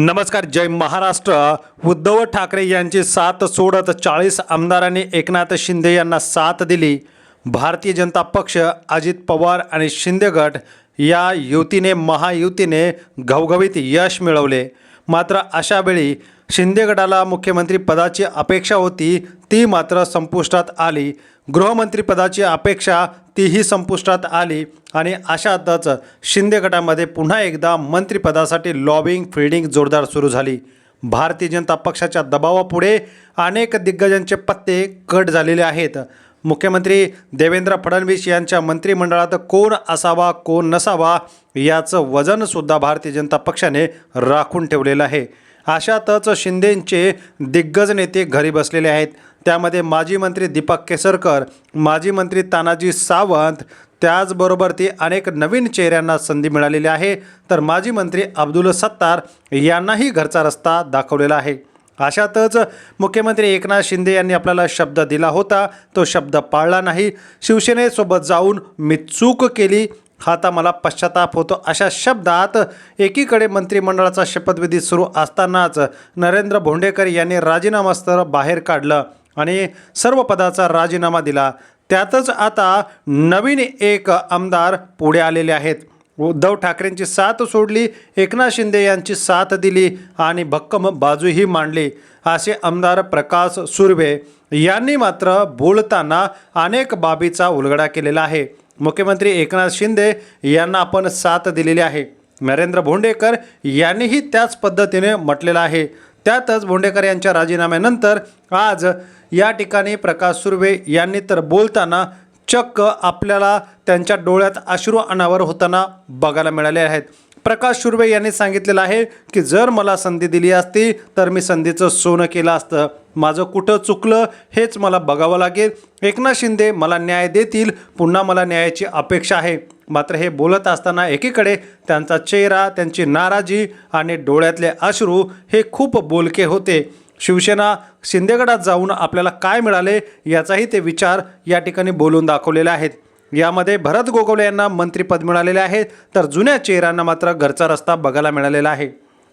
नमस्कार जय महाराष्ट्र. उद्धव ठाकरे यांची साथ सोडत चाळीस आमदारांनी एकनाथ शिंदे यांना साथ दिली. भारतीय जनता पक्ष अजित पवार आणि शिंदे गट या युतीने महायुतीने घवघवीत यश मिळवले. मात्र अशावेळी शिंदे गटाला मुख्यमंत्री पदाची अपेक्षा होती ती मात्र संपुष्टात आली. गृहमंत्रीपदाची अपेक्षा तीही संपुष्टात आली आणि अशातच शिंदे गटामध्ये पुन्हा एकदा मंत्रिपदासाठी लॉबिंग फिल्डिंग जोरदार सुरू झाली. भारतीय जनता पक्षाच्या दबावापुढे अनेक दिग्गजांचे पत्ते कट झालेले आहेत. मुख्यमंत्री देवेंद्र फडणवीस यांच्या मंत्रिमंडळात कोण असावा कोण नसावा याचं वजनसुद्धा भारतीय जनता पक्षाने राखून ठेवलेलं आहे. अशातच शिंदेंचे दिग्गज नेते घरी बसलेले आहेत. त्यामध्ये माजी मंत्री दीपक केसरकर माजी मंत्री तानाजी सावंत त्याचबरोबर ती अनेक नवीन चेहऱ्यांना संधी मिळालेली आहे. तर माजी मंत्री अब्दुल सत्तार यांनाही घरचा रस्ता दाखवलेला आहे. अशातच मुख्यमंत्री एकनाथ शिंदे यांनी आपल्याला शब्द दिला होता. तो शब्द पाळला नाही. शिवसेनेसोबत जाऊन मी चूक केली. हा आता मला पश्चाताप होतो. अशा शब्दात एकीकडे मंत्रिमंडळाचा शपथविधी सुरू असतानाच नरेंद्र भोंडेकर यांनी राजीनामास्त्र बाहेर काढलं आणि सर्व पदाचा राजीनामा दिला. त्यातच आता नवीन एक आमदार पुढे आलेले आहेत. उद्धव ठाकरेंची साथ सोडली एकनाथ शिंदे यांची साथ दिली आणि भक्कम बाजूही मांडली असे आमदार प्रकाश सुर्वे यांनी मात्र बोलताना अनेक बाबीचा उलगडा केलेला आहे. मुख्यमंत्री एकनाथ शिंदे यांना आपण साथ दिलेली आहे. नरेंद्र भोंडेकर यांनीही त्याच पद्धतीने म्हटलेलं आहे. त्यातच भोंडेकर यांच्या राजीनाम्यानंतर आज या ठिकाणी प्रकाश सुर्वे यांनी तर बोलताना चक्क आपल्याला त्यांच्या डोळ्यात अश्रू अनावर होताना बघायला मिळाले आहेत. प्रकाश सुर्वे यांनी सांगितलेलं आहे की जर मला संधी दिली असती तर मी संधीचं सोनं केलं असतं. माझं कुठं चुकलं हेच मला बघावं लागेल. एकनाथ शिंदे मला न्याय देतील पुन्हा मला न्यायाची अपेक्षा आहे. मात्र हे बोलत असताना एकीकडे त्यांचा चेहरा त्यांची नाराजी आणि डोळ्यातले अश्रू हे खूप बोलके होते. शिवसेना शिंदेगडात जाऊन आपल्याला काय मिळाले याचाही ते विचार या ठिकाणी बोलून दाखवलेले आहेत. यामध्ये भरत गोगवले यांना मंत्रिपद मिळालेले आहे तर जुन्या चेहऱ्यांना मात्र घरचा रस्ता बघायला मिळालेला आहे.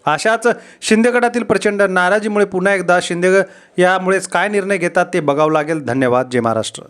अशाच शिंदेगडातील प्रचंड नाराजीमुळे पुन्हा एकदा शिंदे यामुळेच काय निर्णय घेतात ते बघावं लागेल. धन्यवाद. जय महाराष्ट्र.